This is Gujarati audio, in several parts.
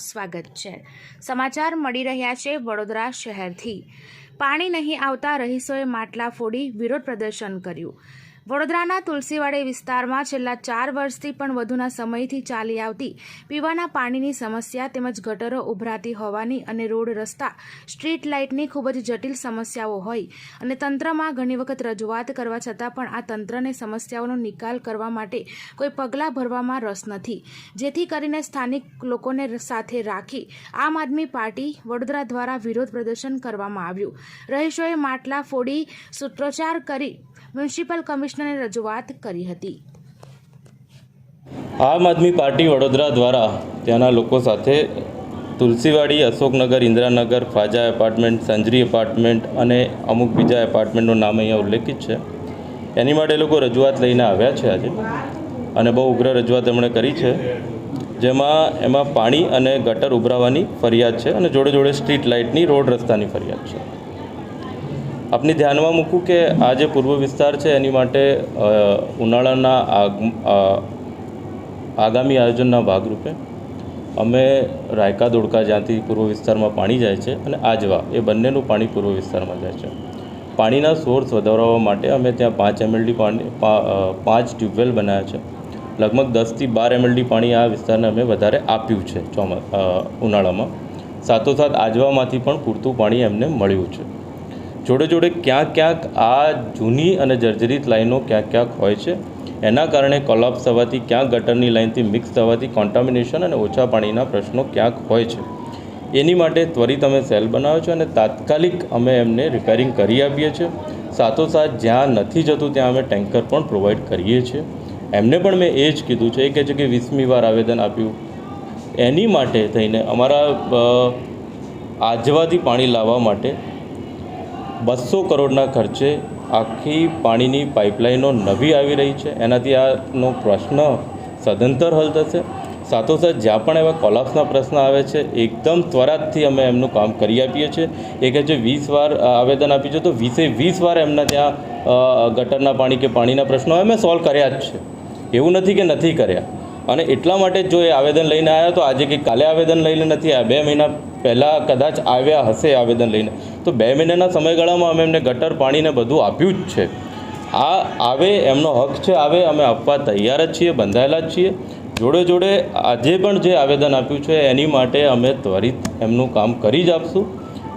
સ્વાગત છે. સમાચાર મળી રહ્યા છે વડોદરા શહેરથી. પાણી નહીં આવતા રહીશોએ માટલા ફોડી વિરોધ પ્રદર્શન કર્યું. વડોદરાના તુલસીવાડી વિસ્તારમાં છેલ્લા ચાર વર્ષથી પણ વધુના સમયથી ચાલી આવતી પીવાના પાણીની સમસ્યા તેમજ ગટરો ઉભરાતી હોવાની અને રોડ રસ્તા, સ્ટ્રીટ લાઇટની ખૂબ જ જટિલ સમસ્યાઓ હોય અને તંત્રમાં ઘણી વખત રજૂઆત કરવા છતાં પણ આ તંત્રને સમસ્યાઓનો નિકાલ કરવા માટે કોઈ પગલાં ભરવામાં રસ નથી. જેથી કરીને સ્થાનિક લોકોને સાથે રાખી આમ આદમી પાર્ટી વડોદરા દ્વારા વિરોધ પ્રદર્શન કરવામાં આવ્યું. રહીશોએ માટલા ફોડી સૂત્રોચ્ચાર કરી મ્યુનિસિપલ કમિશનરને રજૂઆત કરી હતી. આમ આદમી પાર્ટી વડોદરા દ્વારા ત્યાંના લોકો સાથે તુલસીવાડી, અશોકનગર, ઇન્દિરાનગર, ફાજા એપાર્ટમેન્ટ, સંજરી એપાર્ટમેન્ટ અને અમુક બીજા એપાર્ટમેન્ટનું નામ અહીંયા ઉલ્લેખિત છે. એની માટે લોકો રજૂઆત લઈને આવ્યા છે આજે અને બહુ ઉગ્ર રજૂઆત એમણે કરી છે. જેમાં એમાં પાણી અને ગટર ઉભરાવાની ફરિયાદ છે અને જોડે જોડે સ્ટ્રીટ લાઇટની, રોડ રસ્તાની ફરિયાદ છે. આપની ધ્યાનમાં મૂકું કે આ જે પૂર્વ વિસ્તાર છે, એની માટે ઉનાળાના આગ- આગામી આયોજનના ભાગરૂપે અમે રાયકા દોડકા જ્યાંથી પૂર્વ વિસ્તારમાં પાણી જાય છે અને આજવા, એ બંનેનું પાણી પૂર્વ વિસ્તારમાં જાય છે. પાણીના સોર્સ વધારવા માટે અમે ત્યાં પાંચ એમએલડી પાણી પાંચ ટ્યુબવેલ બનાવ્યા છે. લગભગ દસથી બાર એમએલડી પાણી આ વિસ્તારને અમે વધારે આપ્યું છે ચોમા ઉનાળામાં. સાથોસાથ આજવામાંથી પણ પૂરતું પાણી એમને મળ્યું છે. જોડે જોડે ક્યાંક ક્યાંક આ જૂની અને જર્જરિત લાઈનો ક્યાંક ક્યાંક હોય છે. એના કારણે કોલાપ્સ થવાથી ક્યાંક ગટરની લાઇનથી મિક્સ થવાથી કોન્ટામિનેશન અને ઓછા પાણીના પ્રશ્નો ક્યાંક હોય છે. એની માટે ત્વરિત અમે સેલ બનાવ્યો છે અને તાત્કાલિક અમે એમને રિપેરિંગ કરી આપીએ છીએ. સાથોસાથ જ્યાં નથી જતું ત્યાં અમે ટેન્કર પણ પ્રોવાઈડ કરીએ છીએ. એમને પણ મેં એ જ કીધું છે. એ કહે છે કે વીસમી વાર આવેદન આપ્યું. એની માટે થઈને અમારા આજવાથી પાણી લાવવા માટે બસો કરોડના ખર્ચે આખી પાણીની પાઇપલાઇનો નવી આવી રહી છે. એનાથી આનો પ્રશ્ન સદંતર હલ થશે. સાથોસાથ જ્યાં પણ એવા કોલાપ્સના પ્રશ્ન આવે છે, એકદમ ત્વરાતથી અમે એમનું કામ કરી આપીએ છીએ. એ કહે છે વીસ વાર આવેદન આપી છે તો વીસે વીસ વાર એમના ત્યાં ગટરના પાણી કે પાણીના પ્રશ્નો અમે સોલ્વ કર્યા જ છે. એવું નથી કે નથી કર્યા. અને એટલા માટે જો એ આવેદન લઈને આવ્યા તો આજે કે કાલે આવેદન લઈને નથી આવ્યા. બે મહિના પહેલાં કદાચ આવ્યા હશે આવેદન લઈને. તો બે મહિનાના સમયગાળામાં અમે એમને ગટર પાણીને બધું આપ્યું જ છે. આ આવે, એમનો હક છે, આવે, અમે આપવા તૈયાર જ છીએ, બંધાયેલા જ છીએ. જોડે જોડે આજે પણ જે આવેદન આપ્યું છે, એની માટે અમે ત્વરિત એમનું કામ કરી જ આપશું.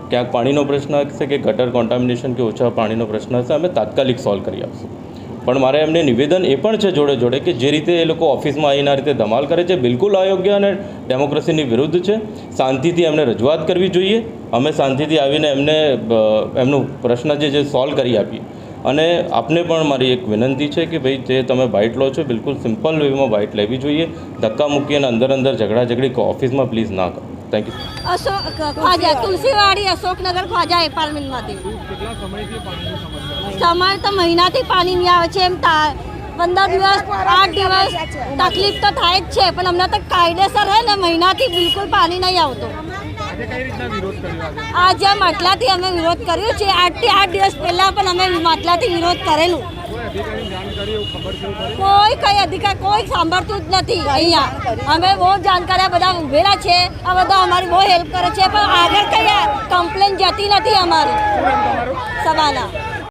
ક્યાંક પાણીનો પ્રશ્ન હશે કે ગટર કોન્ટામિનેશન કે ઓછા પાણીનો પ્રશ્ન હશે, અમે તાત્કાલિક સોલ્વ કરી આપશું. પણ મારે એમને નિવેદન એ પણ છે જોડે જોડે કે જે રીતે એ લોકો ઓફિસમાં આવીને આ રીતે ધમાલ કરે છે બિલકુલ અયોગ્ય અને ડેમોક્રેસીની વિરુદ્ધ છે. શાંતિથી એમને રજૂઆત કરવી જોઈએ. અમે શાંતિથી આવીને એમને એમનો પ્રશ્ન જે છે સોલ્વ કરી આપીએ. અને આપને પણ મારી એક વિનંતી છે કે ભાઈ જે તમે બાઇટ લો છો બિલકુલ સિમ્પલ વેમાં બાઇટ લેવી જોઈએ. ધક્કા મૂકી અને અંદર અંદર ઝઘડા ઝઘડી ઓફિસમાં પ્લીઝ ના કરો. થેન્ક યુ અશોક ખ્વાજા તુલસીવાડી અશોકનગર ખ્વાજા એપાર્ટમેન્ટમાંથી કેટલા સમયથી પાણીની સમસ્યા તમારે તો મહિનાથી પાણી નહીં આવે છે એમ પંદર દિવસ આઠ દિવસ તકલીફ તો થાય જ છે પણ અમને તો કાયદેસર હે ને મહિનાથી બિલકુલ પાણી નહીં આવતું. આજે માટલાથી અમે વિરોધ કર્યો છે આઠથી આઠ દિવસ પહેલાં પણ અમે માટલાથી વિરોધ કરેલું. કોઈ કોઈ અધિકાર કોઈ સાંભળતું જ નથી અહીંયા. અમે બહુ જાણકારી બધા ઉભેલા છે આ બધા અમારી બહુ હેલ્પ કરે છે પણ આગળ કઈ કમ્પ્લેન જતી નથી અમારી. સભાના